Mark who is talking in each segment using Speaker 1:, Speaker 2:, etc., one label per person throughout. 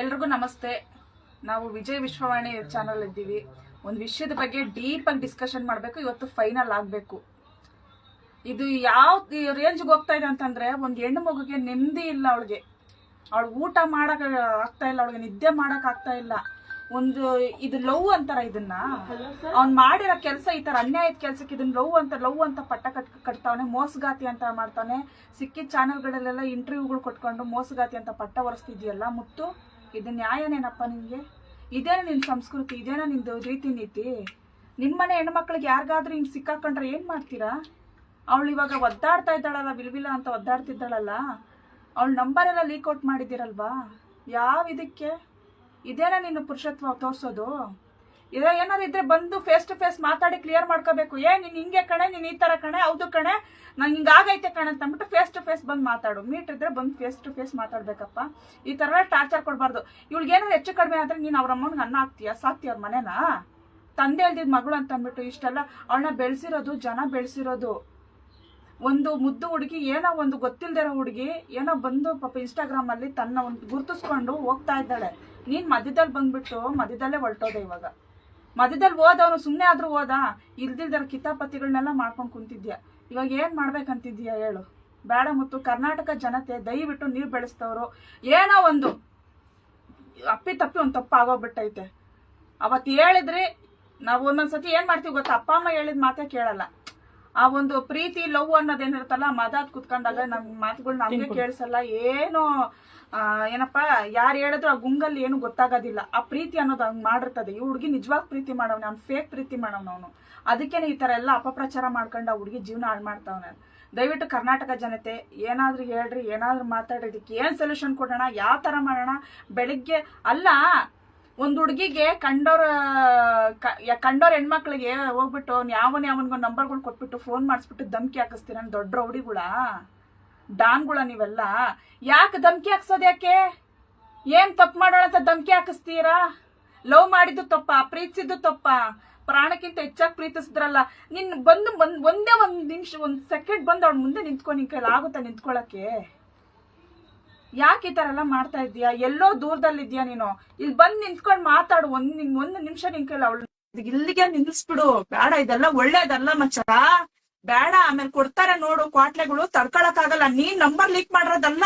Speaker 1: ಎಲ್ರಿಗೂ ನಮಸ್ತೆ. ನಾವು ವಿಜಯ್ ವಿಶ್ವವಾಣಿ ಚಾನಲ್ ಇದ್ದೀವಿ. ಒಂದು ವಿಷಯದ ಬಗ್ಗೆ ಡೀಪ್ ಆಗಿ ಡಿಸ್ಕಷನ್ ಮಾಡಬೇಕು ಇವತ್ತು ಫೈನಲ್ ಆಗಬೇಕು. ಇದು ಯಾವ ರೇಂಜ್ಗೆ ಹೋಗ್ತಾ ಇದೆ ಅಂತಂದ್ರೆ ಒಂದು ಹೆಣ್ಣು ಮಗುಗೆ ನೆಮ್ಮದಿ ಇಲ್ಲ ಅವಳಿಗೆ. ಅವಳು ಊಟ ಮಾಡಕ್ ಆಗ್ತಾ ಇಲ್ಲ ಅವಳಿಗೆ ನಿದ್ದೆ ಮಾಡಕ್ ಆಗ್ತಾ ಇಲ್ಲ. ಒಂದು ಇದು ಲವ್ ಅಂತಾರ ಇದನ್ನ? ಅವ್ನ್ ಮಾಡಿರೋ ಕೆಲಸ ಈ ತರ ಅನ್ಯಾಯದ ಕೆಲ್ಸಕ್ಕೆ ಇದನ್ನ ಲವ್ ಅಂತ ಲವ್ ಅಂತ ಪಟ್ಟ ಕಟ್ ಕಟ್ತಾವನೆ ಮೋಸಗಾತಿ ಅಂತ ಮಾಡ್ತಾನೆ ಸಿಕ್ಕಿದ ಚಾನೆಲ್ಗಳಲ್ಲೆಲ್ಲ ಇಂಟರ್ವ್ಯೂಗಳು ಕೊಟ್ಕೊಂಡು ಮೋಸಗಾತಿ ಅಂತ ಪಟ್ಟ ಒರೆಸ್ತಿದ್ಯಲ್ಲ ಮುತ್ತು? ಇದು ನ್ಯಾಯನೇನಪ್ಪ ನಿನ್ಗೆ ಇದೇನ ನಿನ್ ಸಂಸ್ಕೃತಿ? ಇದೇನ ನಿಂದು ರೀತಿ ನೀತಿ ನಿಮ್ಮನೆ ಹೆಣ್ಮಕ್ಳಿಗೆ ಯಾರಿಗಾದ್ರೂ ಹಿಂಗೆ ಸಿಕ್ಕಾಕೊಂಡ್ರೆ ಏನು ಮಾಡ್ತೀರಾ? ಅವಳು ಇವಾಗ ಒದ್ದಾಡ್ತಾ ಇದ್ದಾಳಲ್ಲ ವಿಲ್ವಿಲ ಅಂತ ಒದ್ದಾಡ್ತಿದ್ದಾಳಲ್ಲ. ಅವಳು ನಂಬರ್ ಎಲ್ಲ ಲೀಕ್ ಔಟ್ ಮಾಡಿದ್ದೀರಲ್ವಾ? ಯಾವ ಇದಕ್ಕೆ? ಇದೇನ ನೀನು ಪುರುಷತ್ವ ತೋರಿಸೋದು? ಇದೇ ಏನಾದ್ರು ಇದ್ರೆ ಬಂದು ಫೇಸ್ ಟು ಫೇಸ್ ಮಾತಾಡಿ ಕ್ಲಿಯರ್ ಮಾಡ್ಕೋಬೇಕು. ಏ, ನೀನು ಹಿಂಗೆ ಕಣೆ, ನೀನು ಈ ತರ ಕಣೆ, ಹೌದು ಕಣೆ, ನಂಗೆ ಹಿಂಗಾಗೈತೆ ಕಣೆ ಅಂತ ಅಂದ್ಬಿಟ್ಟು ಫೇಸ್ ಟು ಫೇಸ್ ಬಂದು ಮಾತಾಡು. ಮೀಟ್ ಇದ್ರೆ ಬಂದು ಫೇಸ್ ಟು ಫೇಸ್ ಮಾತಾಡ್ಬೇಕಪ್ಪ. ಈ ಥರ ಟಾರ್ಚರ್ ಕೊಡಬಾರ್ದು. ಇವ್ಳಿಗೆ ಏನಾದ್ರು ಹೆಚ್ಚು ಕಡಿಮೆ ಆದ್ರೆ ನೀನು ಅವ್ರ ಅಮ್ಮನಿಗೆ ಅನ್ನ ಹಾಕ್ತೀಯ, ಸಾಕ್ತೀಯ ಅವ್ರ ಮನೇನ? ತಂದೆ ಇಲ್ದಿದ್ ಮಗಳು ಅಂತ ಅಂದ್ಬಿಟ್ಟು ಇಷ್ಟೆಲ್ಲ ಅವಳನ್ನ ಬೆಳೆಸಿರೋದು, ಜನ ಬೆಳೆಸಿರೋದು. ಒಂದು ಮುದ್ದು ಹುಡುಗಿ, ಏನೋ ಒಂದು ಗೊತ್ತಿಲ್ದಿರೋ ಹುಡುಗಿ, ಏನೋ ಬಂದು ಪಾಪ ಇನ್ಸ್ಟಾಗ್ರಾಮಲ್ಲಿ ತನ್ನ ಒಂದು ಗುರುತಿಸ್ಕೊಂಡು ಹೋಗ್ತಾ ಇದ್ದಾಳೆ. ನೀನ್ ಮಧ್ಯದಲ್ಲಿ ಬಂದ್ಬಿಟ್ಟು ಮಧ್ಯದಲ್ಲೇ ಹೊರಟೋದೆ ಇವಾಗ. ಮಧ್ಯದಲ್ಲಿ ಓದವನು ಸುಮ್ಮನೆ ಆದ್ರೂ ಓದ? ಇಲ್ದಿಲ್ದಾರ ಕಿತಾಪತಿಗಳನ್ನೆಲ್ಲ ಮಾಡ್ಕೊಂಡು ಕುಂತಿದ್ಯಾ? ಇವಾಗ ಏನ್ ಮಾಡ್ಬೇಕಂತಿದ್ಯಾ ಹೇಳು? ಬೇಡ ಮತ್ತು ಕರ್ನಾಟಕ ಜನತೆ ದಯವಿಟ್ಟು ನೀರು ಬೆಳೆಸ್ತವ್ರು. ಏನೋ ಒಂದು ಅಪ್ಪಿ ತಪ್ಪಿ ಒಂದು ತಪ್ಪು ಆಗೋಗ್ಬಿಟ್ಟೈತೆ. ಅವತ್ತು ಹೇಳಿದ್ರಿ ನಾವು ಒಂದೊಂದ್ಸತಿ ಏನ್ ಮಾಡ್ತೀವಿ ಗೊತ್ತಾ? ಅಪ್ಪ ಅಮ್ಮ ಹೇಳಿದ ಮಾತೇ ಕೇಳಲ್ಲ. ಆ ಒಂದು ಪ್ರೀತಿ ಲವ್ ಅನ್ನೋದೇನಿರುತ್ತಲ್ಲ ಮದಾದ್ ಕುತ್ಕೊಂಡಾಗ ನಮ್ ಮಾತುಗಳು ನಮ್ಗೆ ಕೇಳಿಸಲ್ಲ. ಏನು ಏನಪ್ಪ, ಯಾರು ಹೇಳಿದ್ರು ಆ ಗುಂಗಲ್ಲಿ ಏನು ಗೊತ್ತಾಗೋದಿಲ್ಲ. ಆ ಪ್ರೀತಿ ಅನ್ನೋದು ಹಂಗೆ ಮಾಡಿರ್ತದೆ. ಈ ಹುಡುಗಿ ನಿಜವಾಗ್ ಪ್ರೀತಿ ಮಾಡವ್ನೆ, ಅವ್ನು ಫೇಕ್ ಪ್ರೀತಿ ಮಾಡವ್ನ ಅವನು. ಅದಕ್ಕೇನೆ ಈ ಥರ ಎಲ್ಲ ಅಪಪ್ರಚಾರ ಮಾಡ್ಕೊಂಡು ಆ ಹುಡುಗಿ ಜೀವನ ಹಾಳು ಮಾಡ್ತಾವನ. ದಯವಿಟ್ಟು ಕರ್ನಾಟಕ ಜನತೆ, ಏನಾದರೂ ಹೇಳ್ರಿ, ಏನಾದರೂ ಮಾತಾಡ್ರಿ, ಇದಕ್ಕೆ ಏನು ಸೊಲ್ಯೂಷನ್ ಕೊಡೋಣ, ಯಾವ ಥರ ಮಾಡೋಣ? ಬೆಳಿಗ್ಗೆ, ಅಲ್ಲ, ಒಂದು ಹುಡುಗಿಗೆ ಕಂಡೋರ ಕಂಡೋರ ಹೆಣ್ಮಕ್ಳಿಗೆ ಹೋಗ್ಬಿಟ್ಟು ಯಾವನ್ ಯಾವನ್ಗೋ ನಂಬರ್ಗಳು ಕೊಟ್ಬಿಟ್ಟು ಫೋನ್ ಮಾಡಿಸ್ಬಿಟ್ಟು ಧಮ್ಕಿ ಹಾಕಿಸ್ತೀರ ದೊಡ್ಡ ರೌಡಿಗಳ? ಡಾನ್ಗಳ ನೀವೆಲ್ಲ. ಯಾಕೆ ಧಮ್ಕಿ ಹಾಕ್ಸೋದ್ ಯಾಕೆ? ಏನ್ ತಪ್ಪು ಮಾಡೋಣ ಅಂತ ಧಮ್ಕಿ ಹಾಕಿಸ್ತೀರಾ? ಲವ್ ಮಾಡಿದ್ದು ತಪ್ಪ? ಪ್ರೀತಿಸಿದ್ದು ತಪ್ಪ? ಪ್ರಾಣಕ್ಕಿಂತ ಹೆಚ್ಚಾಗಿ ಪ್ರೀತಿಸಿದ್ರಲ್ಲ. ನಿನ್ ಬಂದು ಬಂದ್ ಒಂದೇ ಒಂದ್ ನಿಮಿಷ, ಒಂದ್ ಸೆಕೆಂಡ್ ಬಂದು ಅವ್ಳ ಮುಂದೆ ನಿಂತ್ಕೊ, ನಿನ್ ಕೈಲಿ ಆಗುತ್ತಾ ನಿಂತ್ಕೊಳಕ್ಕೆ? ಯಾಕೆ ಈ ಥರ ಎಲ್ಲ ಮಾಡ್ತಾ ಇದೀಯಾ ಎಲ್ಲೋ ದೂರದಲ್ಲಿದ್ಯಾ ನೀನು? ಇಲ್ಲಿ ಬಂದು ನಿಂತ್ಕೊಂಡು ಮಾತಾಡು. ಒಂದ್ ಒಂದ್ ನಿಮಿಷ ನಿನ್ ಕೈಲಿ ಅವಳು ಇಲ್ಲಿಗೆ ನಿಲ್ಲಿಸ್ಬಿಡು. ಬೇಡ, ಇದೆಲ್ಲ ಒಳ್ಳೇದಲ್ಲ ಮಚ್ಚ. ಬೇಡ, ಆಮೇಲೆ ಕೊಡ್ತಾರೆ ನೋಡು ಕ್ವಾಟ್ಲೆಗಳು ತಡ್ಕೊಳಕ್ ಆಗಲ್ಲ ನೀನ್ ನಂಬರ್ ಲೀಕ್ ಮಾಡಿರೋದಲ್ಲ.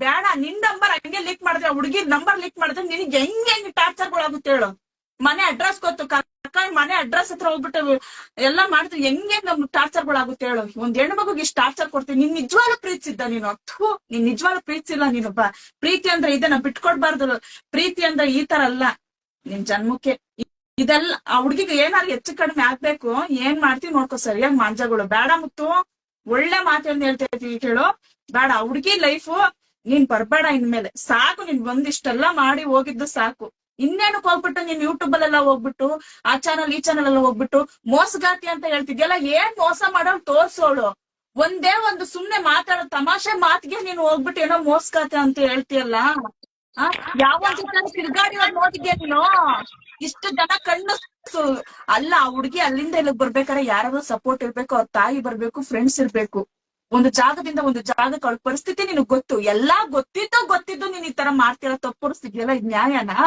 Speaker 1: ಬೇಡ, ನಿನ್ ನಂಬರ್ ಹಂಗೆ ಲೀಕ್ ಮಾಡಿದ್ರೆ ಹುಡುಗಿ ನಂಬರ್ ಲೀಕ್ ಮಾಡಿದ್ರೆ ನಿನ್ಗೆ ಹೆಂಗ್ ಹೆಂಗ್ ಟಾರ್ಚರ್ಗಳಾಗುತ್ತೆ ಹೇಳು. ಮನೆ ಅಡ್ರೆಸ್ ಗೊತ್ತು, ಕರ್ಕೊಂಡ್ ಮನೆ ಅಡ್ರೆಸ್ ಹತ್ರ ಹೋಗ್ಬಿಟ್ಟು ಎಲ್ಲ ಮಾಡಿದ್ರೆ ಹೆಂಗೆ ನಮ್ ಟಾರ್ಚರ್ಗಳಾಗುತ್ತೆ ಹೇಳು. ಒಂದ್ ಹೆಣ್ಣು ಮಗುಗೆ ಇಷ್ಟು ಟಾರ್ಚರ್ ಕೊಡ್ತೀನಿ ನೀನ್ ನಿಜವಾಗ್ಲೂ ಪ್ರೀತಿಸಿದ್ದ ನೀನು. ಅಥೂ ನೀನ್ ನಿಜವಾಗ್ಲೂ ಪ್ರೀತಿಸಿಲ್ಲ ನೀನು. ಬಾ. ಪ್ರೀತಿ ಅಂದ್ರೆ ಇದನ್ನ ಬಿಟ್ಕೊಡ್ಬಾರ್ದು. ಪ್ರೀತಿ ಅಂದ್ರೆ ಈ ತರ ಅಲ್ಲ. ನಿನ್ ಜನ್ಮಕ್ಕೆ ಇದೆಲ್ಲ, ಆ ಹುಡ್ಗಿಗೆ ಏನಾದ್ರು ಹೆಚ್ಚು ಕಡಿಮೆ ಆಗ್ಬೇಕು, ಏನ್ ಮಾಡ್ತೀವಿ ನೋಡ್ಕೊ ಸರಿಯಾಗಿ ಮಾಂಜಗಳು. ಬೇಡ ಮುತ್ತು, ಒಳ್ಳೆ ಮಾತೇನ್ ಹೇಳ್ತಾ ಇದ್ವಿ ಕೇಳು ಬೇಡ ಹುಡ್ಗಿ ಲೈಫು ನೀನ್ ಬರ್ಬೇಡ ಇನ್ಮೇಲೆ. ಸಾಕು, ನೀನ್ ಒಂದಿಷ್ಟೆಲ್ಲ ಮಾಡಿ ಹೋಗಿದ್ದು ಸಾಕು. ಇನ್ನೇನಕ್ ಹೋಗ್ಬಿಟ್ಟು, ನೀನ್ ಯೂಟ್ಯೂಬ್ ಅಲ್ಲೆಲ್ಲ ಹೋಗ್ಬಿಟ್ಟು, ಆ ಚಾನಲ್ ಈ ಚಾನಲ್ ಎಲ್ಲ ಹೋಗ್ಬಿಟ್ಟು ಮೋಸಗಾತಿ ಅಂತ ಹೇಳ್ತಿದ್ಯಲ್ಲ, ಏನ್ ಮೋಸ ಮಾಡೋ ತೋರ್ಸೋಳು. ಒಂದೇ ಒಂದು ಸುಮ್ನೆ ಮಾತಾಡೋ ತಮಾಷೆ ಮಾತಿಗೆ ನೀನು ಹೋಗ್ಬಿಟ್ಟು ಏನೋ ಮೋಸಗಾತಿ ಅಂತ ಹೇಳ್ತೀಯಲ್ಲ? ಆ, ತಿರ್ಗಾಡಿ ನೋಡಿದ್ಯಾ ನೀನು? ಇಷ್ಟು ಜನ ಕಣ್ಣು ಅಲ್ಲ ಆ ಹುಡ್ಗಿ ಅಲ್ಲಿಂದ ಇಲ್ಲಿಗೆ ಬರ್ಬೇಕಾದ್ರೆ ಯಾರಾದ್ರೂ ಸಪೋರ್ಟ್ ಇರ್ಬೇಕು ಅವ್ರ ತಾಯಿ ಬರ್ಬೇಕು ಫ್ರೆಂಡ್ಸ್ ಇರ್ಬೇಕು. ಒಂದು ಜಾಗದಿಂದ ಒಂದು ಜಾಗಕ್ಕೆ ಅವ್ಳ ಪರಿಸ್ಥಿತಿ ನಿನಗ್ ಗೊತ್ತು. ಎಲ್ಲಾ ಗೊತ್ತಿದ್ದು ಗೊತ್ತಿದ್ದು ನೀನ್ ಈ ತರ ಮಾಡ್ತಿರೋ ತಪ್ಪರಿಸ್ತಿದ್ಯಲ್ಲ ಇದ್ ನ್ಯಾಯನಾ?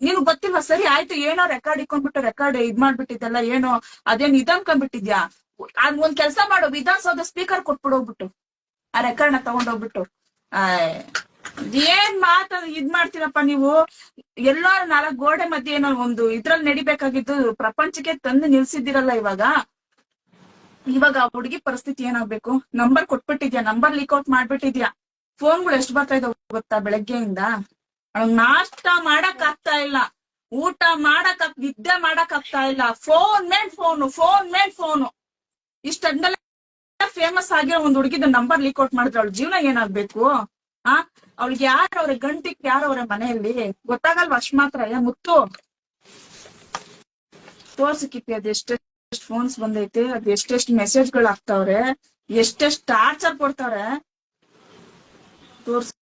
Speaker 1: ನೀನು ಗೊತ್ತಿಲ್ವಾ? ಸರಿ ಆಯ್ತು ಏನೋ ರೆಕಾರ್ಡ್ ಇಕ್ಕೊಂಡ್ಬಿಟ್ಟು ರೆಕಾರ್ಡ್ ಇದ್ ಮಾಡ್ಬಿಟ್ಟಿದ್ದಲ್ಲ ಏನೋ ಅದೇನ್ ಇದ್ ಅನ್ಕೊಂಡ್ಬಿಟ್ಟಿದ್ಯಾ ಒಂದ್ ಕೆಲ್ಸ ಮಾಡು ವಿಧಾನಸೌಧ ಸ್ಪೀಕರ್ ಕೊಟ್ಬಿಡೋಗ್ಬಿಟ್ಟು. ಆ ರೆಕಾರ್ಡ್ನ ತಗೊಂಡೋಗ್ಬಿಟ್ಟು. ಏನ್ ಮಾತ ಇದ್ ಮಾಡ್ತೀರಪ್ಪ ನೀವು? ಎಲ್ಲೋ ನಾಲ್ಕು ಗೋಡೆ ಮಧ್ಯೆ ಏನೋ ಒಂದು ಇದ್ರಲ್ಲಿ ನಡಿಬೇಕಾಗಿದ್ದು ಪ್ರಪಂಚಕ್ಕೆ ತಂದು ನಿಲ್ಸಿದ್ದೀರಲ್ಲ ಇವಾಗ? ಇವಾಗ ಆ ಹುಡುಗಿ ಪರಿಸ್ಥಿತಿ ಏನಾಗ್ಬೇಕು? ನಂಬರ್ ಕೊಟ್ಬಿಟ್ಟಿದ್ಯಾ? ನಂಬರ್ ಲೀಕ್ ಔಟ್ ಮಾಡ್ಬಿಟ್ಟಿದ್ಯಾ? ಫೋನ್ಗಳು ಎಷ್ಟು ಬರ್ತಾ ಇದಾವ ಗೊತ್ತಾ ಬೆಳಗ್ಗೆಯಿಂದ? ನಾಷ್ಟ ಮಾಡಕ್ ಆಗ್ತಾ ಇಲ್ಲ. ಊಟ ಮಾಡಕ್ ನಿದ್ದೆ ಮಾಡಕ್ ಆಗ್ತಾ ಇಲ್ಲ. ಫೋನ್ ಮೇಲ್ ಫೋನು ಫೋನ್ ಮೇಲ್ ಫೋನು ಇಷ್ಟೆಲ್ಲ ಫೇಮಸ್ ಆಗಿರೋ ಒಂದ್ ಹುಡುಗಿದ ನಂಬರ್ ಲೀಕ್ ಔಟ್ ಮಾಡಿದ್ರೆ ಅವಳ ಜೀವನ ಏನಾಗ್ಬೇಕು? ಆ? ಅವಳಿಗೆ ಅವ್ರ? ಗಂಟಿಕ್ ಯಾರವ್ರೆ ಮನೆಯಲ್ಲಿ? ಗೊತ್ತಾಗಲ್ವಾ? ಅಷ್ಟ್ ಮಾತ್ರ ಮುತ್ತು. ತೋರ್ಸಕ್ಕಿಪ್ಪಿ ಅದ್ ಎಷ್ಟೆಷ್ಟ್ ಫೋನ್ಸ್ ಬಂದೈತೆ, ಅದ್ ಎಷ್ಟೆಷ್ಟ್ ಮೆಸೇಜ್ಗಳು ಆಗ್ತಾವ್ರೆ ಎಷ್ಟೆಷ್ಟ್ ಟಾರ್ಚರ್ ಕೊಡ್ತಾವ್ರೆ? ತೋರ್ಸ್.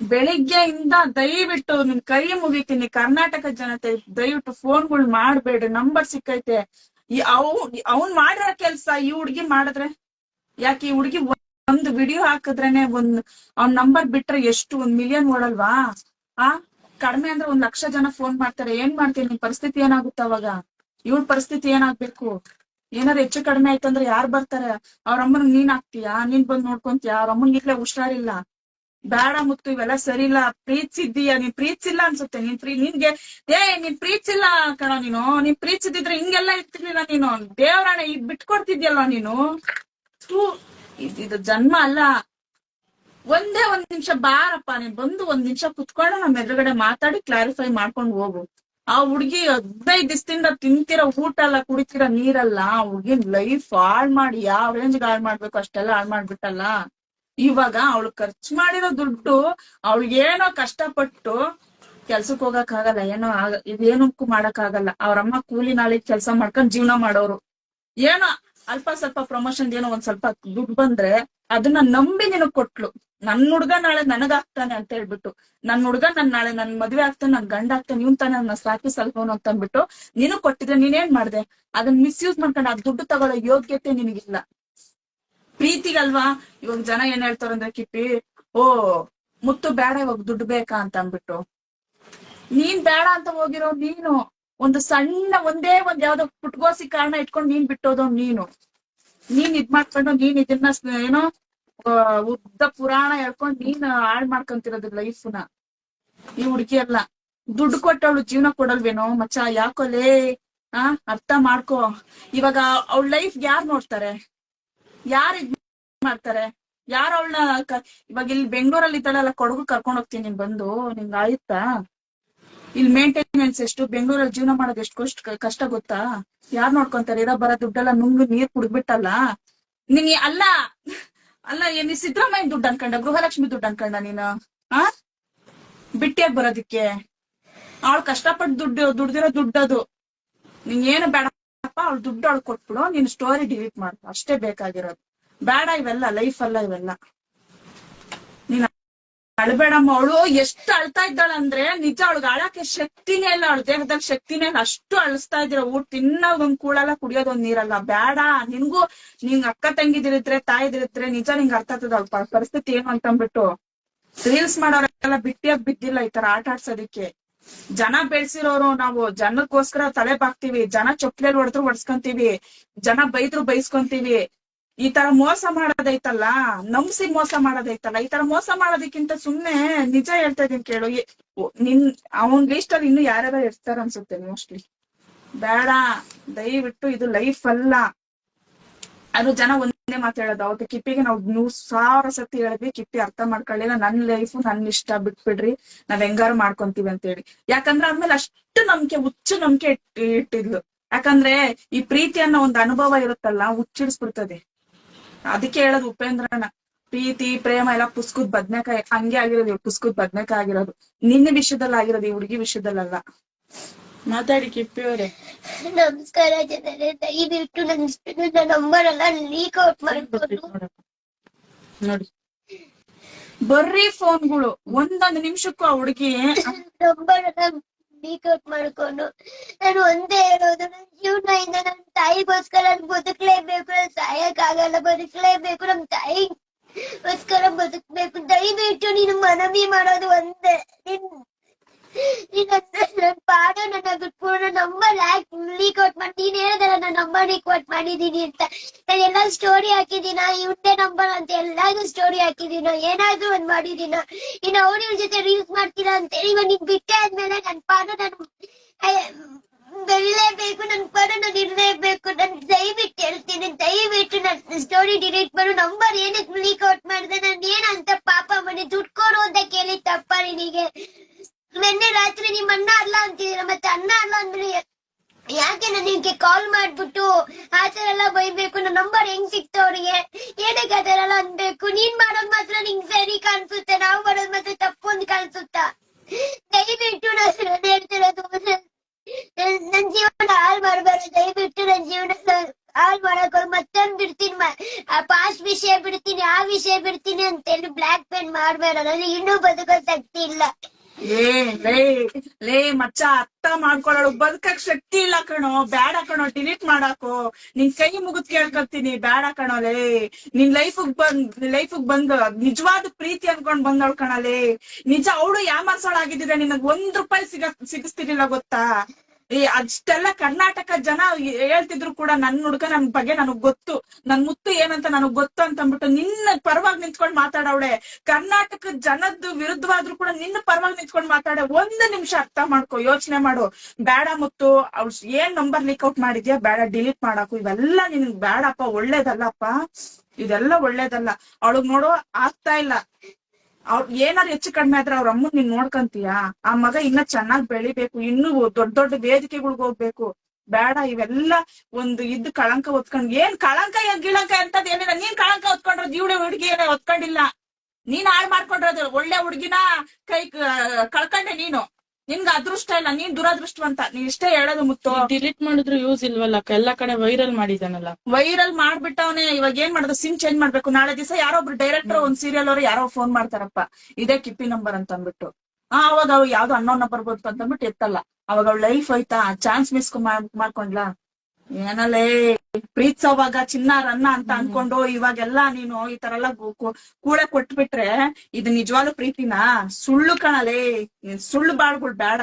Speaker 1: ಬೆಳಿಗ್ಗೆಯಿಂದ ದಯವಿಟ್ಟು ನಿಮ್ ಕೈ ಮುಗಿತೀನಿ. ಕರ್ನಾಟಕ ಜನತೆ, ದಯವಿಟ್ಟು ಫೋನ್ಗಳು ಮಾಡ್ಬೇಡ್ರಿ. ನಂಬರ್ ಸಿಕ್ಕೈತೆ. ಈ ಅವ್, ಅವ್ನ್ ಮಾಡಿರೋ ಕೆಲ್ಸ ಈ ಹುಡ್ಗಿ ಮಾಡಿದ್ರೆ ಯಾಕೆ ಈ ಹುಡ್ಗಿ ಒಂದು ವಿಡಿಯೋ ಹಾಕಿದ್ರೇನೆ ಒಂದ್, ಅವ್ನ್ ನಂಬರ್ ಬಿಟ್ರೆ ಎಷ್ಟು? ಒಂದ್ ಮಿಲಿಯನ್ ಓಡಲ್ವಾ? ಆ? ಕಡಿಮೆ ಅಂದ್ರೆ ಒಂದ್ ಲಕ್ಷ ಜನ ಫೋನ್ ಮಾಡ್ತಾರೆ. ಏನ್ ಮಾಡ್ತೀನಿ ನಿನ್ ಪರಿಸ್ಥಿತಿ ಏನಾಗುತ್ತೆ ಅವಾಗ? ಇವ್ಳ ಪರಿಸ್ಥಿತಿ ಏನಾಗ್ಬೇಕು? ಏನಾರ ಹೆಚ್ಚು ಕಡಿಮೆ ಆಯ್ತಂದ್ರೆ ಯಾರ್ ಬರ್ತಾರೆ? ಅವ್ರ ಅಮ್ಮನ್ ನೀನ್ ಹಾಕ್ತೀಯಾ? ನೀನ್ ಬಂದ್ ನೋಡ್ಕೊಂತೀಯ? ಅವ್ರ ಅಮ್ಮನ್ ಈಗ್ಲೇ ಹುಷಾರಿಲ್ಲ. ಬೇಡ ಮುತ್ತು, ಇವೆಲ್ಲ ಸರಿ ಇಲ್ಲ ಪ್ರೀತಿಸಿದ್ದೀಯ, ನೀನ್ ಪ್ರೀತಿಸಿಲ್ಲ ಅನ್ಸುತ್ತೆ. ನೀನ್ ಪ್ರೀ ನಿನ್ಗೆ, ಏ, ನೀನ್ ಪ್ರೀತಿಸಿಲ್ಲ ಕಣ ನೀನು. ನೀನ್ ಪ್ರೀತಿಸಿದ್ರೆ ಹಿಂಗೆಲ್ಲ ಇರ್ತಿರ್ಲಿಲ್ಲ ನೀನು. ದೇವರಾಣ ಈಗ ಬಿಟ್ಕೊಡ್ತಿದ್ಯಲ್ಲ ನೀನು. ಇದ್- ಜನ್ಮ ಅಲ್ಲ. ಒಂದೇ ಒಂದ್ ನಿಮಿಷ ಬಾರಪ್ಪ. ನೀನ್ ಬಂದು ಒಂದ್ ನಿಮಿಷ ಕುತ್ಕೊಂಡು ನಮ್ ಎದುರುಗಡೆ ಮಾತಾಡಿ ಕ್ಲಾರಿಫೈ ಮಾಡ್ಕೊಂಡು ಹೋಗು. ಆ ಹುಡ್ಗಿ ಹದಿನೈದು ದಿವಸದಿಂದ ತಿಂತಿರೋ ಊಟ ಅಲ್ಲ, ಕುಡಿತಿರೋ ನೀರಲ್ಲ ಹುಡ್ಗಿನ್ ಲೈಫ್ ಹಾಳ್ ಮಾಡಿ, ಯಾವ ರೇಂಜ್ ಹಾಳ್ ಮಾಡ್ಬೇಕು, ಅಷ್ಟೆಲ್ಲ ಹಾಳ್ ಮಾಡ್ಬಿಟ್ಟಲ್ಲ. ಇವಾಗ ಅವಳು ಖರ್ಚು ಮಾಡಿರೋ ದುಡ್ಡು ಅವಳಿಗೇನೋ ಕಷ್ಟಪಟ್ಟು ಕೆಲ್ಸಕ್ ಹೋಗಕ್ ಆಗಲ್ಲ, ಏನೋ ಆಗ ಇದೇನಕ್ಕೂ ಮಾಡಕ್ ಆಗಲ್ಲ. ಅವ್ರಮ್ಮ ಕೂಲಿ ನಾಳೆ ಕೆಲ್ಸ ಮಾಡ್ಕೊಂಡ್ ಜೀವನ ಮಾಡೋರು. ಏನೋ ಅಲ್ಪ ಸ್ವಲ್ಪ ಪ್ರಮೋಷನ್ ಏನೋ ಒಂದ್ ಸ್ವಲ್ಪ ದುಡ್ಡು ಬಂದ್ರೆ ಅದನ್ನ ನಂಬಿ ನಿನಗ್ ಕೊಟ್ಲು. ನನ್ ಹುಡ್ಗ ನಾಳೆ ನನಗಾಗ್ತಾನೆ ಅಂತ ಹೇಳ್ಬಿಟ್ಟು, ನನ್ ಹುಡ್ಗ ನನ್ ನಾಳೆ ನನ್ ಮದ್ವೆ ಆಗ್ತಾನೆ, ನನ್ ಗಂಡ ಆಗ್ತಾನೆ ನೀವ್ ತಾನೆ ನನ್ನ ಸಾಕಿ ಸ್ವಲ್ಪ ಅಂತ ಅಂದ್ಬಿಟ್ಟು ನೀನು ಕೊಟ್ಟಿದ್ರೆ ನೀನೇನ್ ಮಾಡ್ದೆ? ಅದನ್ನ ಮಿಸ್ಯೂಸ್ ಮಾಡ್ಕೊಂಡು ಆ ದುಡ್ಡು ತಗೊಳ್ಳೋ ಯೋಗ್ಯತೆ ನಿನಗಿಲ್ಲ. ಪ್ರೀತಿಗಲ್ವಾ? ಇವಾಗ ಜನ ಏನ್ ಹೇಳ್ತಾರಂದ್ರೆ, ಕಿಪ್ಪಿ, ಓ, ಮುತ್ತು ಬೇಡ ಇವಾಗ ದುಡ್ಡು ಬೇಕಾ? ಅಂತ ಅಂದ್ಬಿಟ್ಟು. ನೀನ್ ಬೇಡ ಅಂತ ಹೋಗಿರೋ ನೀನು, ಒಂದು ಸಣ್ಣ ಒಂದೇ ಒಂದ್ ಯಾವ್ದೋ ಪುಟ್ಗೋಸಿ ಕಾರಣ ಇಟ್ಕೊಂಡು ನೀನ್ ಬಿಟ್ಟೋದವ್ ನೀನು. ನೀನ್ ಇದ್ ಮಾಡ್ಕೊಂಡು ನೀನ್ ಇದನ್ನ ಏನೋ ಉದ್ದ ಪುರಾಣ ಹೇಳ್ಕೊಂಡು ನೀನ್ ಹಾಳ್ ಮಾಡ್ಕೊಂತಿರೋದು ಲೈಫ್ನ. ಈ ಹುಡುಗಿ ಅಲ್ಲ. ದುಡ್ಡು ಕೊಟ್ಟವಳು ಜೀವನ ಕೊಡಲ್ವೇನೋ, ಮಚ್ಚ ಯಾಕೋಲೇ ಆ, ಅರ್ಥ ಮಾಡ್ಕೋ. ಇವಾಗ ಅವಳ ಲೈಫ್ ಯಾರ್ ನೋಡ್ತಾರೆ? ಯಾರ್ ಇದ್ ಮಾಡ್ತಾರೆ? ಯಾರ ಅವಳನ್ನ ಇವಾಗ ಇಲ್ಲಿ ಬೆಂಗಳೂರಲ್ಲಿ ಇದ್ದಾಳಲ್ಲ, ಕೊಡಗು ಕರ್ಕೊಂಡ್ ಹೋಗ್ತೀನಿ ನೀನ್ ಬಂದು, ನಿಂಗ್ ಆಯ್ತಾ? ಇಲ್ಲಿ ಮೇಂಟೆನೆನ್ಸ್ ಎಷ್ಟು? ಬೆಂಗಳೂರಲ್ಲಿ ಜೀವನ ಮಾಡೋದು ಎಷ್ಟು ಕಷ್ಟ ಕಷ್ಟ ಗೊತ್ತಾ? ಯಾರ್ ನೋಡ್ಕೊಂತಾರೆ? ಇರೋ ಬರೋ ದುಡ್ಡೆಲ್ಲ ನುಂಗು ನೀರ್ ಕುಡ್ಬಿಟ್ಟಲ್ಲ? ನಿನ್ ಅಲ್ಲ ಅಲ್ಲ ಈ ಸಿದ್ದರಾಮಯ್ಯ ದುಡ್ಡು ಅನ್ಕೊಂಡ, ಗೃಹಲಕ್ಷ್ಮಿ ದುಡ್ಡು ಅನ್ಕಂಡ ನೀನು, ಆ? ಬಿಟ್ಟಿಯಾಗಿ ಬರೋದಿಕ್ಕೆ? ಅವಳು ಕಷ್ಟಪಟ್ಟು ದುಡ್ಡು, ದುಡ್ದಿರೋ ದುಡ್ಡದು. ನಿಂಗೇನು ಏನು ಬೇಡಪ್ಪ ಅವ್ಳು ದುಡ್ಡು ಅವಳು ಕೊಟ್ಬಿಡು, ನೀನ್ ಸ್ಟೋರಿ ಡಿಲೀಟ್ ಮಾಡ್ಕೊ ಅಷ್ಟೇ ಬೇಕಾಗಿರೋದು. ಬೇಡ ಇವೆಲ್ಲ ಲೈಫ್ ಅಲ್ಲ ಇವೆಲ್ಲ. ನೀನ್ ಅಳ್ಬೇಡಮ್ಮ, ಅವಳು ಎಷ್ಟು ಅಳ್ತಾ ಇದ್ದಾಳೆ ಅಂದ್ರೆ ನಿಜ ಅವಳಿಗೆ ಅಳಕ್ಕೆ ಶಕ್ತಿನೇ ಇಲ್ಲ. ಅವಳ ದೇಹದಲ್ಲಿ ಶಕ್ತಿನೇ ಇಲ್ಲ. ಅಷ್ಟು ಅಳಿಸ್ತಾ ಇದ್ರ ಊಟ ತಿನ್ನೋದೊಂದ್ ಕೂಳಲ್ಲ, ಕುಡಿಯೋದೊಂದ್ ನೀರಲ್ಲ. ಬೇಡ, ನಿನ್ಗೂ ನಿಂಗ್ ಅಕ್ಕ ತಂಗಿದಿರಿದ್ರೆ, ತಾಯಿದಿರಿದ್ರೆ ನಿಜ ನಿಂಗ್ ಅರ್ಥ ಆಗ್ತದ. ಪರಿಸ್ಥಿತಿ ಏನು ಅಂತ ಅಂದ್ಬಿಟ್ಟು ರೀಲ್ಸ್ ಮಾಡೋರೆಲ್ಲ ಬಿಟ್ಟಿಯಾಗ್ ಬಿದ್ದಿಲ್ಲ ಈ ತರ ಆಟ ಆಡ್ಸೋದಿಕ್ಕೆ. ಜನ ಬೆಳ್ಸಿರೋರು ನಾವು ಜನಕ್ಕೋಸ್ಕರ ತಲೆ ಬಾಕ್ತಿವಿ, ಜನ ಚೊಪ್ಲೇಲ್ ಹೊಡೆದ್ರು ಹೊಡ್ಸ್ಕೊಂತೀವಿ, ಜನ ಬೈದ್ರು ಬೈಸ್ಕೊಂತೀವಿ. ಈ ತರ ಮೋಸ ಮಾಡೋದೈತಲ್ಲ, ನಂಬ್ಸಿ ಮೋಸ ಮಾಡೋದೈತಲ್ಲ, ಈ ತರ ಮೋಸ ಮಾಡೋದಕ್ಕಿಂತ ಸುಮ್ನೆ ನಿಜ ಹೇಳ್ತಾ ಇದೀನಿ ಕೇಳು. ನಿನ್, ಅವನ್ ಲೀಸ್ಟ್ ಅಲ್ಲಿ ಇನ್ನು ಯಾರ್ಯಾರ ಇರ್ತಾರ ಅನ್ಸುತ್ತೆ ಮೋಸ್ಟ್ಲಿ ಬೇಡ, ದಯವಿಟ್ಟು ಇದು ಲೈಫ್ ಅಲ್ಲ. ಅದು ಜನ ಒಂದೇ ಮಾತಾಡೋದು. ಅವತ್ತು ಕಿಪ್ಪಿಗೆ ನಾವು ನೂರ್ ಸಾವಿರ ಸತಿ ಹೇಳಿದ್ವಿ, ಕಿಪ್ಪಿ ಅರ್ಥ ಮಾಡ್ಕೊಳ್ಳಿಲ್ಲ. ನನ್ ಲೈಫ್ ನನ್ ಇಷ್ಟ ಬಿಟ್ಬಿಡ್ರಿ. ನಾವ್ ಹೆಂಗಾರು ಮಾಡ್ಕೊಂತೀವಿ ಅಂತ ಹೇಳಿ ಯಾಕಂದ್ರೆ ಆದ್ಮೇಲೆ ಅಷ್ಟು ನಂಬಿಕೆ, ಹುಚ್ಚು ನಂಬಿಕೆ ಇಟ್ಟಿದ್ಲು. ಯಾಕಂದ್ರೆ ಈ ಪ್ರೀತಿ ಅನ್ನೋ ಒಂದು ಅನುಭವ ಇರುತ್ತಲ್ಲ, ಹುಚ್ಚಿಡಿಸ್ಬಿಡ್ತದೆ. ಅದಕ್ಕೆ ಹೇಳೋದು ಉಪೇಂದ್ರನ. ಪ್ರೀತಿ, ಪ್ರೇಮ ಎಲ್ಲ ಪುಸ್ಕುದ್ ಬದ್ನೆಕಾಯಿ, ಹಂಗೆ ಆಗಿರೋದು ಇವ್ಳು. ಪುಸ್ಕುದ್ ಬದ್ನೆಕಾಯಿ ಆಗಿರೋದು. ನಿನ್ನ ವಿಷಯದಲ್ಲಿ ಆಗಿರೋದು ಈ ಹುಡುಗಿ ವಿಷಯದಲ್ಲಲ್ಲ ಮಾತಾಡಿ ಕಿಪ್ಪಿ ಅವರೇ
Speaker 2: ನಮಸ್ಕಾರ ಜನರೇ ದಯವಿಟ್ಟು ನನ್ನ ನನ್ನ ನಂಬರ್ ಎಲ್ಲ ಲೀಕ್ ಔಟ್ ಮಾಡ್ಕೊಂಡು.
Speaker 1: ನೋಡಿ. ಬರ್ರಿ ಫೋನ್ಗಳು. ಒಂದೊಂದು ನಿಮಿಷಕ್ಕೂ ಆ ಹುಡುಗಿ
Speaker 2: ನಂಬರ್ ಎಲ್ಲ ಲೀಕ್ ಔಟ್ ಮಾಡ್ಕೊಂಡು. ನಾನು ಒಂದೇ ಹೇಳೋದು ನನ್ನ ಜೀವನ ಇಂದ ನನ್ನ ತಾಯಿಗೋಸ್ಕರ ನಾನ್ ಬದುಕ್ಲೇಬೇಕು ನಾನು ಸಾಯಕ್ಕಾಗಲ್ಲ ಬದುಕಲೇಬೇಕು ನಮ್ಮ ನಮ್ ತಾಯಿಗೋಸ್ಕರ ಬದುಕ್ಬೇಕು. ದಯವಿಟ್ಟು ನೀನು ಮನವಿ ಮಾಡೋದು ಒಂದೇ. ನೀನ್ ನನ್ನ- ನನ್ ಪಾಡ ನನ್ನ ಬಿಟ್ಬಿಡು ನಂಬರ್ ಲೀಕ್ ಔಟ್ ಮಾಡಿ, ನೀನ್ ಹೇಳಿದಲ್ಲ ನನ್ನ ನಂಬರ್ ಲೀಕ್ ಔಟ್ ಮಾಡಿದೀನಿ ಅಂತ. ನಾನು ಎಲ್ಲ ಸ್ಟೋರಿ ಹಾಕಿದೀನ ಇವ್ದೆ ನಂಬರ್ ಅಂತ ಎಲ್ಲಾದ್ರು ಸ್ಟೋರಿ ಹಾಕಿದೀನ. ಏನಾದ್ರು ಒಂದ್ ಮಾಡಿದೀನ. ಇನ್ನು ಅವ್ರ ಜೊತೆ ರೀಲ್ಸ್ ಮಾಡ್ತೀರಾ ಅಂತ ಹೇಳಿ ನೀನ್ ಬಿಟ್ಟೆ ಆದ್ಮೇಲೆ ನನ್ ಪಾದ ನಾನು ಬೆಳಿಲೇಬೇಕು, ನನ್ ಪಾಡು ನಾನು ಇರ್ಲೇಬೇಕು ನನ್ ದಯವಿಟ್ಟು ಹೇಳ್ತೀನಿ, ದಯವಿಟ್ಟು ನನ್ನ ಸ್ಟೋರಿ ಡಿಲೀಟ್ ಮಾಡು. ನಂಬರ್ ಏನಕ್ಕೆ ಲೀಕ್ ಔಟ್ ಮಾಡಿದೆ? ನಾನು ಏನಂತ ಪಾಪ ಮನೆ ದುಡ್ಡು ಅಂತ ಕೇಳಿ ತಪ್ಪ ನಿನಗೆ. ನಿನ್ನೆ ರಾತ್ರಿ ನಿಮ್ ಅಣ್ಣ ಅಲ್ಲ ಅಂತಿದ್ರ ಮತ್ತೆ ಅಣ್ಣ ಅಲ್ಲ ಅಂದ್ರೆ ಯಾಕೆ ನಾನು ನಿಮ್ಗೆ ಕಾಲ್ ಮಾಡ್ಬಿಟ್ಟು ಆತರ ಎಲ್ಲ ಬೈಬೇಕು? ನನ್ನ ನಂಬರ್ ಹೆಂಗ್ ಸಿಕ್ತು ಅವ್ರಿಗೆ? ಏನಕ್ಕೆ ಆತರ ಎಲ್ಲ ಅನ್ಬೇಕು? ನೀನ್ ಮಾಡೋದ್ ಮಾತ್ರ ನಿಂಗ್ ಸರಿ ಕಾಣಿಸುತ್ತೆ, ನಾವ್ ಮಾಡೋದ್ ಮಾತ್ರ ತಪ್ಪು ಅಂತ ಕಾಣಿಸುತ್ತ? ದಯವಿಟ್ಟು ನಾನು ಹೇಳ್ತಿರೋದು ನನ್- ಜೀವನ ಹಾಳ್ ಮಾಡ್ಬಾರ್ದು. ದಯವಿಟ್ಟು ನನ್ ಜೀವನ ಹಾಳ್ ಮಾಡಕ್ ಮತ್ತೊಂದ್ ಬಿಡ್ತೀನಿ ಆ ಪಾಸ್ಟ್ ವಿಷಯ ಬಿಡ್ತೀನಿ, ಆ ವಿಷಯ ಬಿಡ್ತೀನಿ ಅಂತ ಹೇಳಿ ಬ್ಲಾಕ್ ಮೇಲ್ ಮಾಡ್ಬೇಡ. ನನಗೆ ಇನ್ನೂ ಬದುಕೋ ಶಕ್ತಿ ಇಲ್ಲ.
Speaker 1: ಏ ಲೇ ಲೇ, ಮಚ್ಚ, ಅರ್ಥ ಮಾಡ್ಕೊಳ್ಳೋಳು. ಬದುಕಕ್ ಶಕ್ತಿ ಇಲ್ಲ ಕಣೋ. ಬ್ಯಾಡ ಕಣೋ ಡಿಲೀಟ್ ಮಾಡಾಕೋ. ನಿನ್ ಕೈ ಮುಗಿದ್ ಕೇಳ್ಕೊತೀನಿ ಬ್ಯಾಡ ಕಣೋ, ಲೇ. ನಿನ್ ಲೈಫ್ ಬಂದ್ ಲೈಫ್ ಬಂದ್ ನಿಜವಾದ ಪ್ರೀತಿ ಅನ್ಕೊಂಡ್ ಬಂದವಳು ಕಣಲೇ ನಿಜ, ಅವಳು ಯಾಮರ್ಸೋಳಾಗಿದ್ರೆ ನಿನಗ್ ಒಂದ್ ರೂಪಾಯಿ ಸಿಗ, ಸಿಗಿಸ್ತಿರ್ಲಿಲ್ಲ ಗೊತ್ತಾ? ಈ ಅಷ್ಟೆಲ್ಲ ಕರ್ನಾಟಕ ಜನ ಹೇಳ್ತಿದ್ರು ಕೂಡ ನನ್ ಹುಡುಗ, ನನ್ ಬಗ್ಗೆ ನನಗ್ ಗೊತ್ತು. ನನ್ ಮುತ್ತು ಏನಂತ ನನಗ್ ಗೊತ್ತು ಅಂತ ಅಂದ್ಬಿಟ್ಟು ನಿನ್ನ ಪರವಾಗಿ ನಿಂತ್ಕೊಂಡ್ ಮಾತಾಡವಳೆ. ಕರ್ನಾಟಕ ಜನದ ವಿರುದ್ಧವಾದ್ರೂ ಕೂಡ ನಿನ್ನ ಪರವಾಗಿ ನಿಂತ್ಕೊಂಡ್ ಮಾತಾಡ. ಒಂದ್ ನಿಮಿಷ ಅರ್ಥ ಮಾಡ್ಕೊ, ಯೋಚನೆ ಮಾಡು. ಬೇಡ ಮುತ್ತು, ಅವ್ಳ್ ಏನ್ ನಂಬರ್ ಲೀಕ್ ಔಟ್ ಮಾಡಿದ್ಯಾ? ಬೇಡ ಡಿಲೀಟ್ ಮಾಡಾಕು. ಇವೆಲ್ಲ ನಿನ್ ಬೇಡಪ್ಪ, ಒಳ್ಳೇದಲ್ಲಪ್ಪ. ಇದೆಲ್ಲ ಒಳ್ಳೇದಲ್ಲ. ಅವಳಗ್ ನೋಡೋ ಆಗ್ತಾ ಇಲ್ಲ. ಅವ್ರ ಏನಾರು ಹೆಚ್ಚು ಕಡಿಮೆ ಆದ್ರೆ ಅವ್ರ ಅಮ್ಮನ್ ನೀನ್ ನೋಡ್ಕಂತೀಯ? ಆ ಮಗ ಇನ್ನ ಚೆನ್ನಾಗ್ ಬೆಳಿಬೇಕು, ಇನ್ನೂ ದೊಡ್ಡ ದೊಡ್ಡ ವೇದಿಕೆಗಳ್ಗ್ ಹೋಗ್ಬೇಕು. ಬೇಡ, ಇವೆಲ್ಲ ಒಂದು ಇದ್ ಕಳಂಕ ಹೊತ್ಕೊಂಡ್, ಏನ್ ಕಳಂಕ, ಏನ್ ಗಿಳಂಕ ಎಂತದ್ ಏನಿಲ್ಲ. ನೀನ್ ಕಳಂಕ ಹೊತ್ಕೊಂಡ್ರದ್ ಇವಳೆ ಹುಡುಗಿ ಹೊತ್ಕೊಂಡಿಲ್ಲ. ನೀನ್ ಹಾಳ್ ಮಾಡ್ಕೊಂಡ್ರದು. ಒಳ್ಳೆ ಹುಡುಗಿನ ಕ- ಕಳ್ಕೊಂಡೆ ನೀನು. ನಿನ್ಗ ಅದೃಷ್ಟ ಇಲ್ಲ ನೀನ್ ದುರದೃಷ್ಟವಂತ ನೀನ್ ಇಷ್ಟೇ ಹೇಳೋದು ಮುತ್ತು.
Speaker 3: ಡಿಲೀಟ್ ಮಾಡಿದ್ರು ಯೂಸ್ ಇಲ್ವಲ್ಲ ಅಕ್ಕ? ಎಲ್ಲಾ ಕಡೆ ವೈರಲ್ ಮಾಡಿದಾನಲ್ಲ
Speaker 1: ವೈರಲ್ ಮಾಡ್ಬಿಟ್ಟವನೇ ಇವಾಗ ಏನ್ ಮಾಡೋದು? ಸಿಮ್ ಚೇಂಜ್ ಮಾಡ್ಬೇಕು. ನಾಳೆ ದಿವಸ ಯಾರೋ ಒಬ್ರು ಡೈರೆಕ್ಟರ್ ಒಂದ್ ಸೀರಿಯಲ್ ಅವ್ರು ಯಾರೋ ಫೋನ್ ಮಾಡ್ತಾರಪ್ಪ. ಇದೇ ಕಿಪ್ಪಿ ನಂಬರ್ ಅಂತ ಅಂದ್ಬಿಟ್ಟು ಆ ಅವಾಗ ಅವ್ರು ಯಾವ್ದು ಅನ್ನೋ ನಂಬರ್ ಬಂತು ಅಂತ ಅಂದ್ಬಿಟ್ಟು ಎತ್ತಲ್ಲ. ಅವಾಗ ಅವ್ಳ ಲೈಫ್ ಹೋಯ್ತಾ? ಚಾನ್ಸ್ ಮಿಸ್ ಮಾಡ್ಕೊಂಡ್ಲಾ? ಏನಲ್ಲೇ ಪ್ರೀತ್ಸೋವಾಗ ಚಿನ್ನ ರನ್ನ ಅಂತ ಅನ್ಕೊಂಡು ಇವಾಗೆಲ್ಲಾ ನೀನು ಈ ತರ ಎಲ್ಲ ಕೂಳೆ ಕೊಟ್ಬಿಟ್ರೆ ಇದು ನಿಜವಾಗ್ಲೂ ಪ್ರೀತಿನಾ? ಸುಳ್ಳು ಕಣಲೇ ಸುಳ್ಳು ಬಾಳ್ಗಳು ಬೇಡ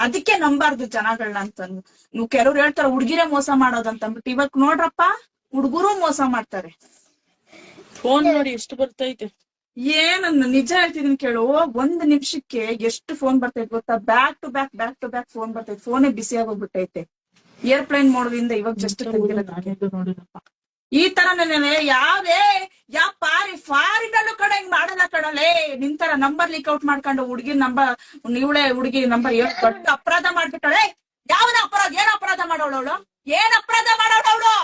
Speaker 1: ಅದಕ್ಕೆ ನಂಬಾರ್ದು ಜನಗಳನ್ನ ಅಂತಂದು ನೀವು ಕೆಲವ್ರು ಹೇಳ್ತಾರ ಹುಡ್ಗಿರೇ ಮೋಸ ಮಾಡೋದಂತ ಅಂದ್ಬಿಟ್ಟು ಇವಾಗ ನೋಡ್ರಪ್ಪ ಹುಡುಗರು ಮೋಸ ಮಾಡ್ತಾರೆ.
Speaker 3: ಫೋನ್ ನೋಡಿ ಎಷ್ಟು ಬರ್ತೈತೆ.
Speaker 1: ಏನನ್ನ ನಿಜ ಹೇಳ್ತಿದೀನಿ ಕೇಳು ಒಂದ್ ನಿಮಿಷಕ್ಕೆ ಎಷ್ಟು ಫೋನ್ ಬರ್ತೈತೆ ಗೊತ್ತಾ? Back to back back to back phone ಬರ್ತೈತೆ. ಫೋನೇ ಬಿಸಿ ಆಗೋಗ್ಬಿಟ್ಟೈತೆ ಏರ್ಪ್ಲೇನ್ ಮೋಡದಿಂದ ಇವಾಗ ಜಸ್ಟ್ ಈ ತರ ನನ್ನ ಯಾವೇ ಯಾ ಪಾರಿ ಫಾರಿನಲ್ಲೂ ಕಡೆ ಹಿಂಗ್ ಮಾಡಲ್ಲ ಕಡಲೆ ನಿನ್ ತರ ನಂಬರ್ ಲೀಕ್ ಔಟ್ ಮಾಡ್ಕೊಂಡು ಹುಡುಗಿ ನಂಬರ್ ಇವಳೆ ಹುಡುಗಿ ನಂಬರ್ ದೊಡ್ಡ ಅಪರಾಧ ಮಾಡ್ಬಿಟ್ಟಳೆ. ಯಾವ್ದ ಅಪರಾಧ ಏನ್ ಅಪರಾಧ ಮಾಡೋಳು ಅವಳು? ಏನ್ ಅಪರಾಧ ಮಾಡೋಳು ಅವಳು?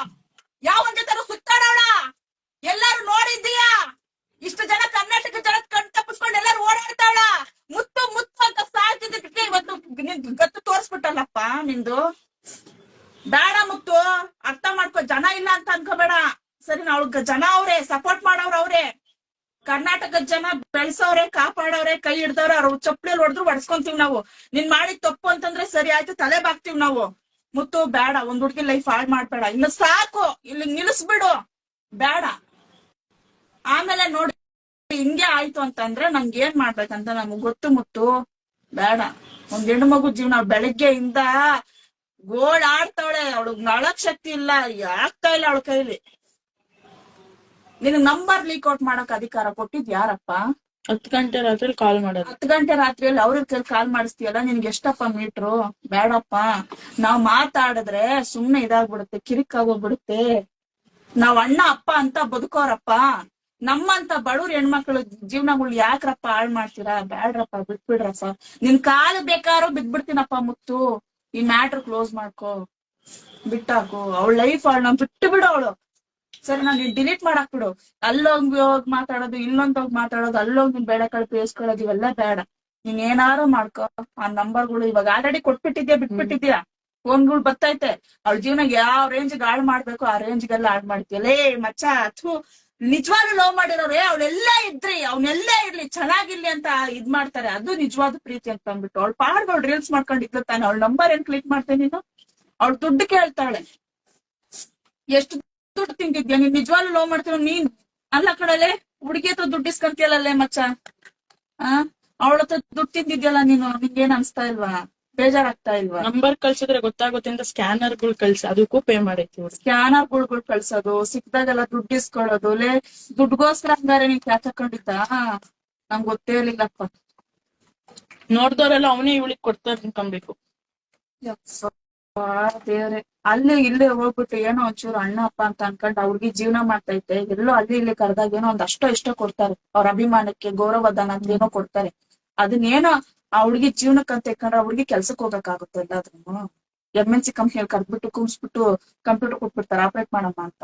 Speaker 1: ಯಾವನ್ ಜೊತೆ ಸುತ್ತಾಡೋಳ ಎಲ್ಲಾರು ನೋಡಿದ್ದೀಯಾ? ಇಷ್ಟು ಜನ ಕರ್ನಾಟಕ ಜನ ಕಣ್ ತಪ್ಪಿಸ್ಕೊಂಡು ಎಲ್ಲಾರು ಓಡಾಡ್ತಾಳ? ಮುತ್ತು ಮುತ್ತು ಅಂತ ಸಾಯ್ತಿದ್ದಕ್ಕೆ ಇವತ್ತು ನಿನ್ ಗತ್ತು ತೋರ್ಸ್ಬಿಟ್ಟಲ್ಲಪ್ಪ ನಿಂದು ಬೇಡ ಮುತ್ತು ಅರ್ಥ ಮಾಡ್ಕೊ ಜನ ಇಲ್ಲ ಅಂತ ಅನ್ಕೋಬೇಡ ಸರಿ ಅವ್ಳ ಜನ ಅವ್ರೆ ಸಪೋರ್ಟ್ ಮಾಡೋರ್ ಅವ್ರೆ. ಕರ್ನಾಟಕದ ಜನ ಬೆಳ್ಸವ್ರೆ ಕಾಪಾಡೋರೆ ಕೈ ಹಿಡ್ದವ್ರೆ, ಅವ್ರ ಚಪ್ಪಲಿ ಹೊಡೆದ್ರು ಹೊಡ್ಸ್ಕೊಂತೀವಿ ನಾವು. ನಿನ್ ಮಾಡಿ ತಪ್ಪು ಅಂತಂದ್ರೆ ಸರಿ ಆಯ್ತು, ತಲೆ ಬಾಕ್ತಿವ್ ನಾವು. ಮುತ್ತು, ಬೇಡ, ಒಂದ್ ಹುಡ್ಗಿ ಲೈಫ್ ಹಾಳ್ ಮಾಡ್ಬೇಡ. ಇನ್ನು ಸಾಕು ಇಲ್ಲಿ ನಿಲ್ಸ್ಬಿಡು. ಬೇಡ. ಆಮೇಲೆ ನೋಡಿ, ಹಿಂಗೆ ಆಯ್ತು ಅಂತಂದ್ರೆ ನಂಗೆ ಏನ್ ಮಾಡ್ಬೇಕಂತ ನಮ್ಗ್ ಗೊತ್ತು ಮುತ್ತು. ಬೇಡ. ಒಂದ್ ಹೆಣ್ಣು ಮಗು ಜೀವನ ಬೆಳಿಗ್ಗೆಯಿಂದ ಗೋಳ್ ಆಡ್ತಾವಳೆ. ಅವಳಗ್ ನಳಕ್ ಶಕ್ತಿ ಇಲ್ಲ ಯಾಕ್ತಾ ಇಲ್ಲ ಅವಳ ಕೈಲಿ? ನಿನಗ್ ನಂಬರ್ ಲೀಕ್ ಔಟ್ ಮಾಡಕ್ ಅಧಿಕಾರ ಕೊಟ್ಟಿದ್ ಯಾರಪ್ಪ?
Speaker 3: ಹತ್ತು ಗಂಟೆ ರಾತ್ರಿ ಕಾಲ್ ಮಾಡೋದು.
Speaker 1: ಹತ್ ಗಂಟೆ ರಾತ್ರಿಯಲ್ಲಿ ಅವ್ರ ಕಾಲ್ ಮಾಡಿಸ್ತೀಯಲ್ಲ ನಿನ್ಗೆ ಎಷ್ಟಪ್ಪ ಮೀಟ್ರು ಬೇಡಪ್ಪ. ನಾವ್ ಮಾತಾಡಿದ್ರೆ ಸುಮ್ನೆ ಇದಾಗ್ಬಿಡುತ್ತೆ ಕಿರಿಕ್ ಆಗೋಗ್ಬಿಡುತ್ತೆ ನಾವ್ ಅಣ್ಣ ಅಪ್ಪ ಅಂತ ಬದುಕೋರಪ್ಪ. ನಮ್ಮಂತ ಬಡವ್ರ ಹೆಣ್ಮಕ್ಳು ಜೀವನಗಳು ಯಾಕ್ರಪ್ಪ ಹಾಳ್ ಮಾಡ್ತೀರಾ? ಬ್ಯಾಡ್ರಪ್ಪ ಬಿಟ್ಬಿಡ್ರಪ್ಪ. ನಿನ್ ಕಾಲ್ ಬೇಕಾದ್ರೂ ಬಿದ್ಬಿಡ್ತೀನಪ್ಪ ಮುತ್ತು. ಈ ಮ್ಯಾಟ್ರ್ ಕ್ಲೋಸ್ ಮಾಡ್ಕೋ. ಬಿಟ್ಟಾಕು. ಅವಳ ಲೈಫ್ ಅವಳನ್ನ ಬಿಟ್ಟು ಬಿಡು ಅವಳು. ಸರಿ, ನಾನು ಡಿಲೀಟ್ ಮಾಡಾಕ್ ಬಿಡು. ಅಲ್ಲೋಗಿ ಹೋಗಿ ಮಾತಾಡೋದು ಇಲ್ಲೊಂದ್ ಹೋಗಿ ಮಾತಾಡೋದು, ಅಲ್ಲೋಗಿ ನಿನ್ ಬೇಡ ಕಳ್ ಬೇಯಿಸ್ಕೊಳ್ಳೋದು ಇವೆಲ್ಲ ಬೇಡ. ನೀನ್ ಏನಾರು ಮಾಡ್ಕೋ. ಆ ನಂಬರ್ಗಳು ಇವಾಗ ಆಲ್ರೆಡಿ ಕೊಟ್ಬಿಟ್ಟಿದ್ಯಾ, ಬಿಟ್ಬಿಟ್ಟಿದ್ಯಾ? ಫೋನ್ಗಳು ಬರ್ತೈತೆ ಅವಳ ಜೀವನ ಯಾವ ರೇಂಜ್ ಗಾಳ್ ಮಾಡ್ಬೇಕು ಆ ರೇಂಜ್ಗೆಲ್ಲ ಹಾಳು ಏ ಮಚ್ಚ ಅಥವಾ ನಿಜವಾಗ್ಲೂ ಲವ್ ಮಾಡಿರೋರೇ, ಅವಳೆಲ್ಲ ಇದ್ರಿ, ಅವ್ನೆಲ್ಲಾ ಇರ್ಲಿ, ಚೆನ್ನಾಗಿರ್ಲಿ ಅಂತ ಇದ್ ಮಾಡ್ತಾರೆ. ಅದು ನಿಜವಾದ ಪ್ರೀತಿ ಅಂತ ಅಂದ್ಬಿಟ್ಟು. ಅವಳ ಪಾಡ್ಗಳು ರೀಲ್ಸ್ ಮಾಡ್ಕೊಂಡಿದ್ಲು ತಾನೆ. ಅವಳ ನಂಬರ್ ಏನ್ ಕ್ಲಿಕ್ ಮಾಡ್ತೇನೆ ನೀನು? ಅವಳು ದುಡ್ಡು ಕೇಳ್ತಾಳೆ. ಎಷ್ಟು ದುಡ್ಡು ತಿಂದಿದ್ಯಾ? ನೀನ್ ನಿಜವಾಗ್ಲೂ ಲೋ ಮಾಡ್ತೀವ ನೀನ್? ಅಲ್ಲ ಕಡಲೆ ಹುಡುಗಿ ಹತ್ರ ದುಡ್ಡು ಇಸ್ಕೊಂತಿಯಲ್ಲೇ ಮಚ್ಚ? ಆ? ಅವಳ ಹತ್ರ ದುಡ್ಡು ತಿಂದಿದ್ಯಲ್ಲ ನೀನು? ಏನ್ ಅನ್ಸ್ತಾ ಇಲ್ವಾ? ಬೇಜಾರಾಗ್ತಾ ಇಲ್ವಾ?
Speaker 3: ನಂಬರ್ ಕಳ್ಸಿದ್ರೆ ಗೊತ್ತಾಗುತ್ತೆ ಅಂತ ಸ್ಕ್ಯಾನರ್ಗಳು ಕಳ್ಸಿ ಅದಕ್ಕೂ ಪೇ ಮಾಡೈತಿ
Speaker 1: ಸ್ಕ್ಯಾನರ್ಗಳು ಕಳ್ಸೋದು ಸಿಕ್ದಾಗೆಲ್ಲ ದುಡ್ಡು ಇಸ್ಕೊಳ್ಳೋದು ಲೇ ದುಡ್ಗೋಸ್ಕರ ಅಂದ್ರೆ ನೀನ್ ಕ್ಯಾಚ್ ಹಾಕೊಂಡಿದ್ದ? ನಂಗ್ ಗೊತ್ತೇ ಇರ್ಲಿಲ್ಲಪ್ಪ.
Speaker 3: ನೋಡ್ದವ್ರೆಲ್ಲ ಅವನೇ ಇವಳಿಗೆ ಕೊಡ್ತಾರೆ ಅನ್ಕೊಬೇಕು.
Speaker 1: ದೇವ್ರೆ. ಅಲ್ಲಿ ಇಲ್ಲಿ ಹೋಗ್ಬಿಟ್ಟು ಏನೋ ಒಂಚೂರು ಅಣ್ಣ, ಅಪ್ಪ ಅಂತ ಅನ್ಕೊಂಡು ಅವ್ರಿಗೆ ಜೀವನ ಮಾಡ್ತೈತೆ. ಎಲ್ಲೋ ಅಲ್ಲಿ ಇಲ್ಲಿ ಕರೆದಾಗ ಏನೋ ಒಂದ್ ಅಷ್ಟೋ ಇಷ್ಟೋ ಕೊಡ್ತಾರೆ. ಅವ್ರ ಅಭಿಮಾನಕ್ಕೆ ಗೌರವದ ಅಂತ ಏನೋ ಕೊಡ್ತಾರೆ. ಅದನ್ನೇನೋ ಆ ಹುಡ್ಗಿ ಜೀವನಕ್ಕೆ ಅಂತ ಇಟ್ಕೊಂಡ್ರೆ ಹುಡ್ಗಿ ಕೆಲ್ಸಕ್ಕೆ ಹೋಗಕ್ಕಾಗುತ್ತೆ ಎಲ್ಲಾದ್ರೂ ಎಂ ಎನ್ ಸಿ ಕಂಪ್ನಿಯಲ್ಲಿ ಕರ್ದ್ಬಿಟ್ಟು ಕುಂಸ್ಬಿಟ್ಟು ಕಂಪ್ಯೂಟರ್ ಕೊಟ್ಬಿಡ್ತಾರೆ. ಆಪರೇಟ್ ಮಾಡಮ್ಮ ಅಂತ.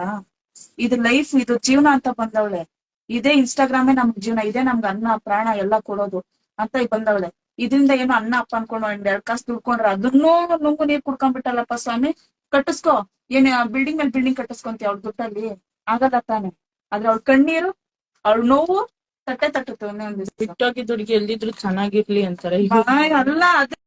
Speaker 1: ಇದು ಲೈಫ್ ಇದು ಜೀವನ ಅಂತ ಬಂದವಳೆ. ಇದೇ ಇನ್ಸ್ಟಾಗ್ರಾಮೇ ನಮ್ಗ್ ಜೀವನ, ಇದೇ ನಮ್ಗೆ ಅನ್ನ, ಪ್ರಾಣ ಎಲ್ಲ ಕೊಡೋದು ಅಂತ ಬಂದವಳೆ. ಇದರಿಂದ ಏನೋ ಅನ್ನ ಅಪ್ಪ ಅನ್ಕೊಂಡು ಒಂದ್ ಎರಡ್ ಕಾಸು ದುಡ್ಕೊಂಡ್ರ ಅದನ್ನೂ ನುಂಗು ನೀರ್ ಕುಡ್ಕೊಂಡ್ಬಿಟ್ಟಲ್ಲಪ್ಪ ಸ್ವಾಮಿ? ಕಟ್ಟಿಸ್ಕೋ. ಏನ್ ಬಿಲ್ಡಿಂಗ್ ಮೇಲೆ ಬಿಲ್ಡಿಂಗ್ ಕಟ್ಟಿಸ್ಕೊಂತೀಯ ಅವ್ಳ ದುಡ್ಡಲ್ಲಿ? ಆಗಲ್ಲ ತಾನೆ. ಆದ್ರೆ ಅವ್ಳ ಕಣ್ಣೀರು ಅವ್ಳ ನೋವು ತಟ್ಟೆ ತಟ್ಟುತ್ತೆ ಒಂದೇ ಒಂದ್ ದಿವ್ಸ.
Speaker 3: ಬಿಟ್ಟೋಗಿದ್ ಹುಡುಗಿ ಎಲ್ಲಿದ್ರು ಚೆನ್ನಾಗಿರ್ಲಿ ಅಂತಾರೆ.
Speaker 1: ಅಲ್ಲ ಅದೇ